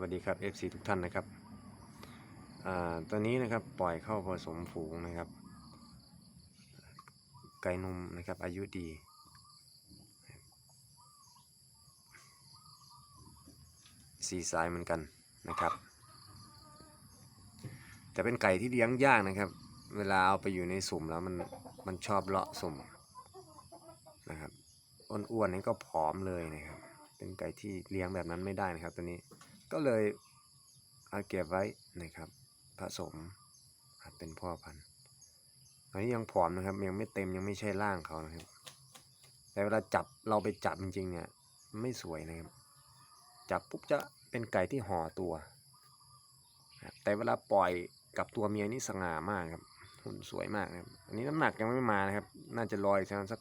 วัสดีครับ FC ทุกท่านนะครับอตอนนี้นะครับปล่อยเข้าผสมฝูงนะครับ ไก่นมนะครับอายุดี สีสายเหมือนกันนะครับ แต่เป็นไก่ที่เลี้ยงยากนะครับ เวลาเอาไปอยู่ในสุ่มแล้วมันมันชอบเลาะสุ่มนะครับอ้วนๆนี่ก็ผอมเลยนะครับเป็นไก่ที่เลี้ยงแบบนั้นไม่ได้นะครับตัวนี้ ก็เลยเอาเก็บไว้นะครับ ผสมหัดเป็นพ่อพันธุ์ตอนนี้ยังผอมนะครับ ยังไม่เต็มยังไม่ใช่ร่างเขานะครับ แต่เวลาจับเราไปจับจริงๆเนี่ยไม่สวยนะครับ จับปุ๊บจะเป็นไก่ที่ห่อตัว แต่เวลาปล่อยกับตัวเมียนี่สง่ามากครับหุ่นสวยมากครับ อันนี้น้ำหนักยังไม่มานะครับ น่าจะลอยประมาณสัก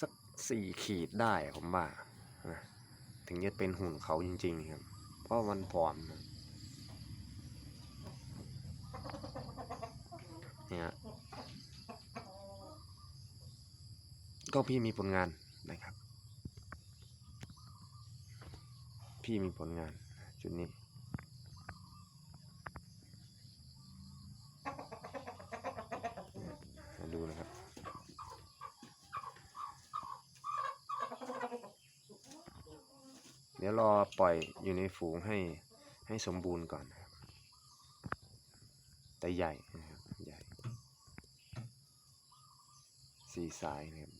สักสี่ขีดได้ผมว่านะ ถึงจะเป็นหุ่นเขาจริง ๆ ครับ เพราะมันผอมนะเนี่ยก็พี่มีผลงานนะครับ พี่มีผลงาน จุดนี้ มาดูนะครับ เดี๋ยวรอปล่อยอยู่ในฝูงให้ให้สมบูรณ์ก่อนนะครับแต่ใหญ่นะครับใหญ่สี่สายนะครับ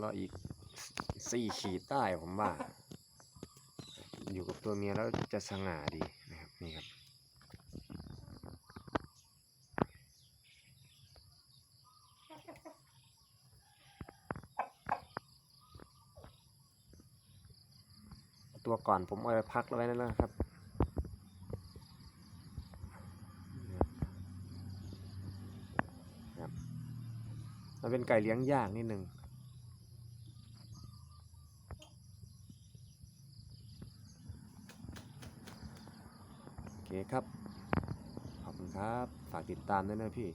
รออีกสี่ขีดใต้ผมว่า อยู่กับตัวเมียแล้วจะสง่าดีนะครับนี่ครับ ตัวก่อนผมเอาไปพักไว้นั่นนะครับครับมันเป็นไก่เลี้ยงยากนิดนึงโอเคครับ ขอบคุณครับ ฝากติดตามด้วยนะพี่